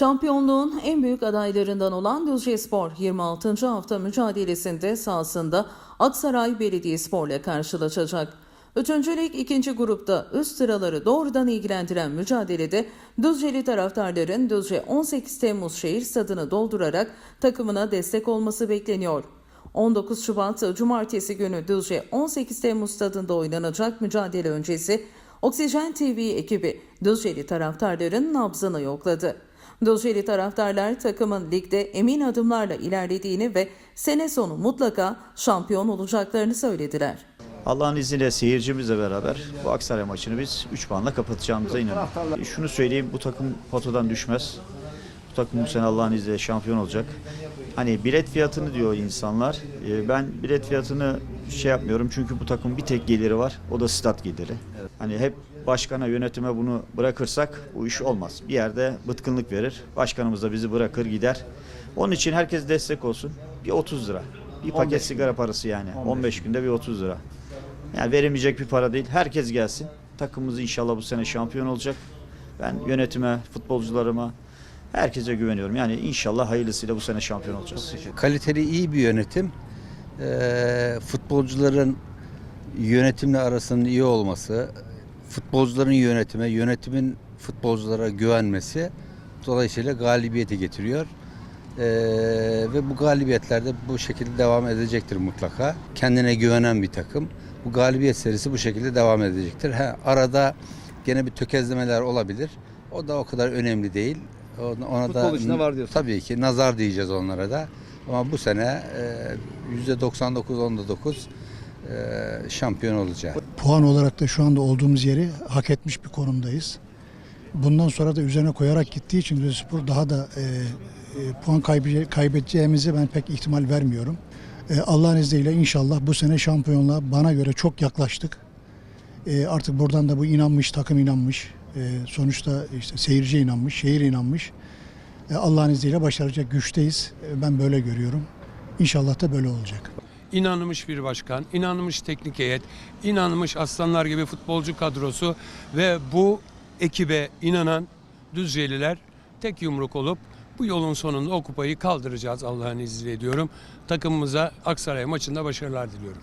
Şampiyonluğun en büyük adaylarından olan Düzcespor 26. hafta mücadelesinde sahasında Aksaray Belediyespor'la karşılaşacak. Üçüncü lig ikinci grupta üst sıraları doğrudan ilgilendiren mücadelede Düzceli taraftarların Düzce 18 Temmuz şehir stadını doldurarak takımına destek olması bekleniyor. 19 Şubat Cumartesi günü Düzce 18 Temmuz stadında oynanacak mücadele öncesi Oksijen TV ekibi Düzceli taraftarların nabzını yokladı. Düzceli taraftarlar takımın ligde emin adımlarla ilerlediğini ve sene sonu mutlaka şampiyon olacaklarını söylediler. Allah'ın izniyle seyircimizle beraber bu Aksaray maçını biz 3 puanla kapatacağımıza inanıyorum. Şunu söyleyeyim bu takım potadan düşmez. Bu takım bu sene Allah'ın izniyle şampiyon olacak. Hani bilet fiyatını diyor insanlar. Ee, Ben bilet fiyatını şey yapmıyorum çünkü bu takım bir tek geliri var. O da stat geliri. Hani hep başkana yönetime bunu bırakırsak bu iş olmaz. Bir yerde bıtkınlık verir. Başkanımız da bizi bırakır gider. Onun için herkes destek olsun. Bir 30 lira. Bir paket sigara parası yani. 15 günde bir 30 lira. Yani verilmeyecek bir para değil. Herkes gelsin. Takımımız inşallah bu sene şampiyon olacak. Ben yönetime, futbolcularıma, herkese güveniyorum. Yani inşallah hayırlısıyla bu sene şampiyon olacağız. Kaliteli iyi bir yönetim, eee, futbolcuların yönetimle arasının iyi olması, futbolcuların yönetime, yönetimin futbolculara güvenmesi dolayısıyla galibiyeti getiriyor. Eee, ve bu galibiyetler de bu şekilde devam edecektir mutlaka. Kendine güvenen bir takım. Bu galibiyet serisi bu şekilde devam edecektir. Ha, arada gene bir tökezlemeler olabilir. O da o kadar önemli değil. Ona, Futbol da içinde var diyorsun. Tabii ki nazar diyeceğiz onlara da. Ama bu sene e, %99-19 e, şampiyon olacağız. Puan olarak da şu anda olduğumuz yeri hak etmiş bir konumdayız. Bundan sonra da üzerine koyarak gittiği için Rizeспor daha da e, e, puan kaybedeceğimizi ben pek ihtimal vermiyorum. E, Allah'ın izniyle inşallah bu sene şampiyonluğa bana göre çok yaklaştık. E, artık buradan da bu inanmış, takım inanmış. E, sonuçta işte seyirci inanmış, şehir inanmış. E, Allah'ın izniyle başaracak güçteyiz. E, ben böyle görüyorum. İnşallah da böyle olacak. inanmış bir başkan, inanmış teknik heyet, inanmış aslanlar gibi futbolcu kadrosu ve bu ekibe inanan Düzceliler tek yumruk olup bu yolun sonunda o kupayı kaldıracağız Allah'ın izniyle diyorum. Takımımıza Aksaray maçında başarılar diliyorum.